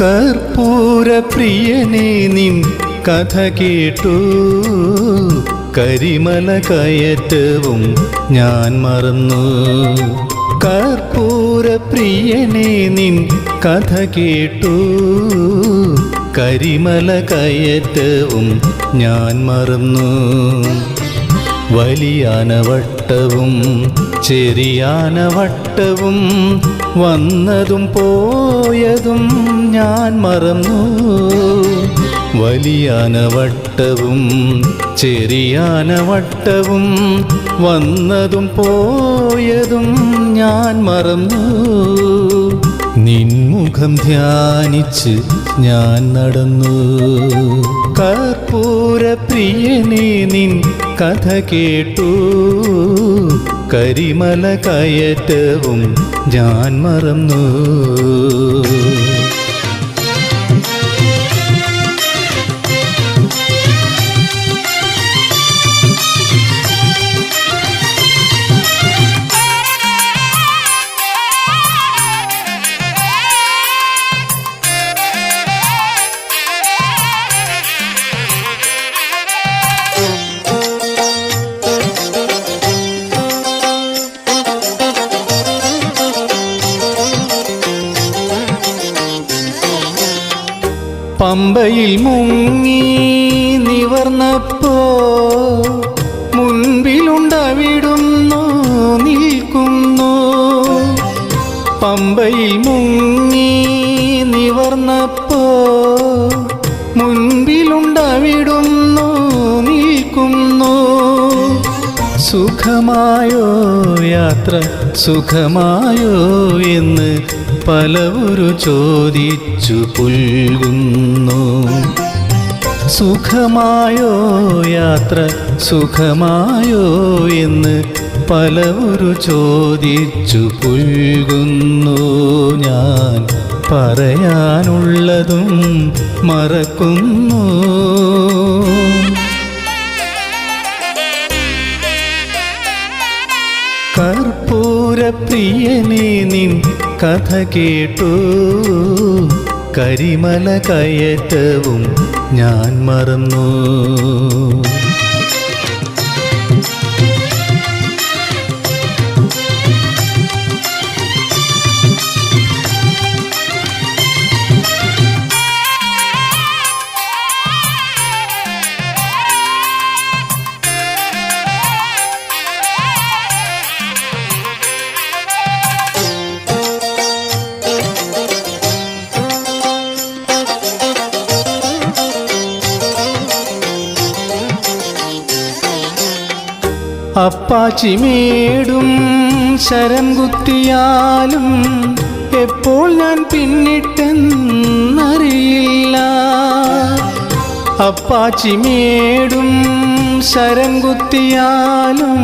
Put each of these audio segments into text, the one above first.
കർപ്പൂര പ്രിയനെ നിൻ കഥ കേട്ടു. കരിമല കയറ്റവും ഞാൻ മറന്നു. കർപ്പൂര പ്രിയനെ നിൻ കഥ കേട്ടു. കരിമല കയറ്റവും ഞാൻ മറന്നു. വലിയാനവട്ടവും ചെറിയാനവട്ടവും വന്നതും പോയതും ഞാൻ മറന്നു. വലിയാനവട്ടവും ചെറിയാനവട്ടവും വന്നതും പോയതും ഞാൻ മറന്നു. നിൻമുഖം ധ്യാനിച്ച് ഞാൻ നടന്നു. കർപ്പൂര പ്രിയനെ നിൻ കഥ കേട്ടു. കരിമല കയറ്റവും ഞാൻ മറന്നു. പമ്പയിൽ മുങ്ങി നിവർന്നപ്പോ മുൻപിലുണ്ടവിടുന്നു നിൽക്കുന്നു. പമ്പയിൽ മുങ്ങി നിവർന്നപ്പോ മുൻപിലുണ്ടവിടുന്നു സുഖമായോ യാത്ര? സുഖമായോ എന്ന് പലവരു ചോദിച്ചു പുൽകുന്നു. സുഖമായോ യാത്ര? സുഖമായോ എന്ന് പലവരു ചോദിച്ചു പുൽകുന്നു. ഞാൻ പറയാനുള്ളതും മറക്കുന്നു. കർപ്പൂര പ്രിയനെ നിൻ കഥ കേട്ടു. കരിമല കയറ്റവും ഞാൻ മറന്നു. അപ്പാച്ചിമേടും ശരം കുത്തിയാലും എപ്പോൾ ഞാൻ പിന്നിട്ടെന്നറിയില്ല. അപ്പാച്ചിമേടും ശരം കുത്തിയാലും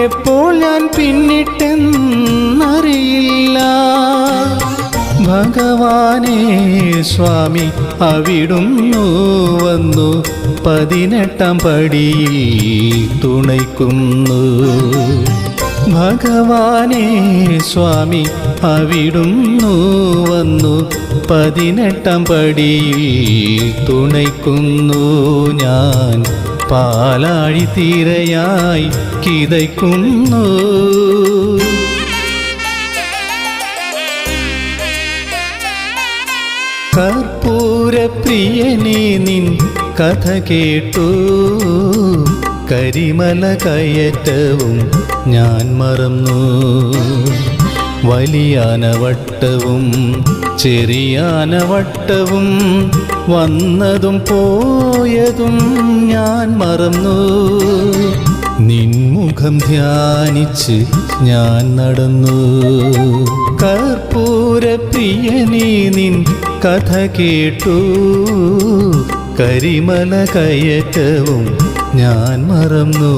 എപ്പോൾ ഞാൻ പിന്നിട്ടെന്നറിയില്ല. ഭഗവാനേ സ്വാമി അവിടുന്നു വന്നു. പതിനെട്ടാം പടിയിൽ തുണയ്ക്കുന്നു. ഭഗവാനേ സ്വാമി അവിടുന്നു വന്നു. പതിനെട്ടാം പടിയിൽ തുണയ്ക്കുന്നു ഞാൻ. പാലാഴി തീരയായി കിതയ്ക്കുന്നു. കർപ്പൂര പ്രിയനെ നിൻ കഥ കേട്ടു. കരിമല കയറ്റവും ഞാൻ മറന്നു. വലിയാനവട്ടവും ചെറിയാനവട്ടവും വന്നതും പോയതും ഞാൻ മറന്നു. നിൻമുഖം ധ്യാനിച്ച് ഞാൻ നടന്നു. കർപ്പൂര പ്രിയനീ നിൻ കഥ കേട്ടു. കരിമല കയറ്റവും ഞാൻ മറന്നു.